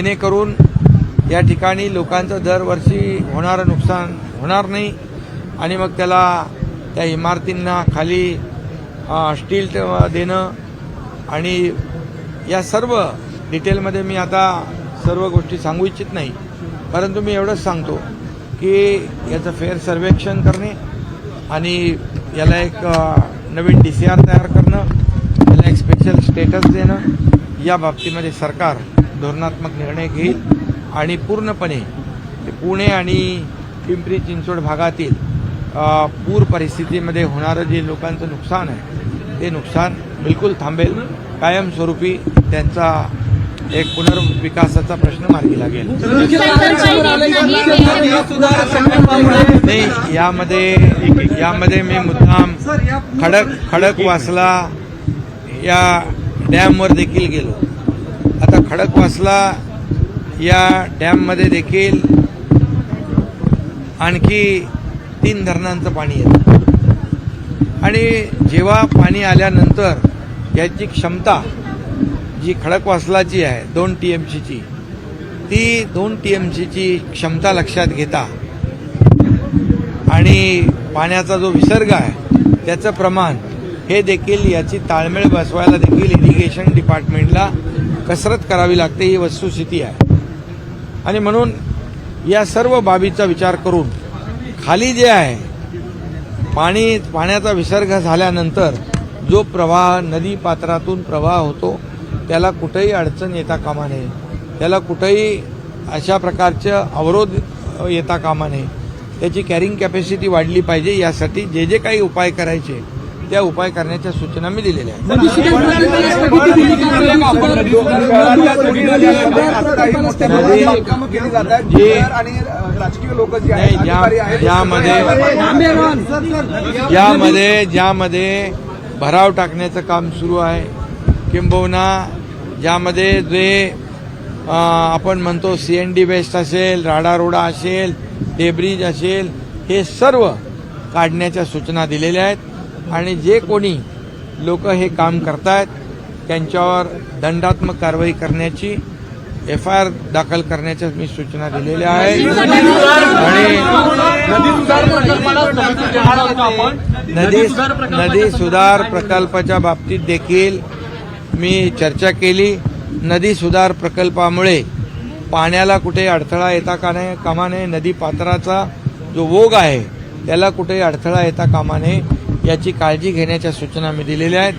जेणेकरून या ठिकाणी लोकांचं दरवर्षी होणारं नुकसान होणार नाही. आणि मग त्याला त्या इमारतींना खाली स्टील देणं आणि या सर्व डिटेलमध्ये मी आता सर्व गोष्टी सांगू इच्छित नाही. परंतु मी एवढंच सांगतो की याचं फेअर सर्वेक्षण करणे आणि याला एक नवीन डी सी आर तयार करणं याला एक स्पेशल स्टेटस देणं या बाबतीमध्ये सरकार धोरणात्मक निर्णय घेईल आणि पूर्णपणे पुणे आणि पिंपरी चिंचवड भागातील पूर परिस्थितीमध्ये होणारं जे लोकांचं नुकसान आहे ते नुकसान बिलकुल थांबेल. कायमस्वरूपी त्यांचा एक पुनर्विकासाचा प्रश्न मार्गी लागेल. नाही यामध्ये यामध्ये मी मुद्दाम खडक खडक वासला या डॅमवर देखील गेलो. आता खडकवासला या डॅममध्ये देखील आणखी तीन धरणांचं पाणी येतं. आणि जेव्हा पाणी आल्यानंतर याची क्षमता जी खडकवासलाची आहे दोन टी एम सीची ती दोन टी एम सीची क्षमता लक्षात घेता आणि पाण्याचा जो विसर्ग आहे त्याचं प्रमाण हे देखील याची ताळमेळ बसवायला देखील इरिगेशन डिपार्टमेंटला कसरत करावी लागते ही वस्तुस्थिती आहे. आणि म्हणून या सर्व बाबीचा विचार करून खाली जे आहे पाणी पाण्याचा विसर्ग झाल्यानंतर जो प्रवाह नदी पात्रातून प्रवाह होतो त्याला कुठेही अडचण येता कामा नये. त्याला कुठेही अशा प्रकारचं अवरोध येता कामा नये. त्याची कॅरिंग कॅपॅसिटी वाढली पाहिजे. यासाठी जे जे काही उपाय करायचे त्या उपाय करण्याच्या सूचना मी दिलेल्या आहेत ज्यामध्ये ज्यामध्ये भराव टाकण्याचं काम सुरू आहे किंबहुना ज्यामध्ये जे आपण म्हणतो सी एन डी वेस्ट असेल राडारोडा असेल डेब्रिज असेल हे सर्व काढण्याच्या सूचना दिलेल्या आहेत आणि जे कोणी लोक हे काम करतायत त्यांच्यावर दंडात्मक कारवाई करण्याची एफ आय आर दाखल करण्याच्या मी सूचना दिलेल्या आहेत. आणि नदी नदी सुधार प्रकल्पाच्या बाबतीत देखील मी चर्चा केली. नदी सुधार प्रकल्पामुळे पाण्याला कुठे अडथळा येता का नाही कामा नये नदी पात्राचा जो ओघ आहे त्याला कुठेही अडथळा येता कामा नये याची काळजी घेण्याच्या सूचना मी दिलेल्या आहेत.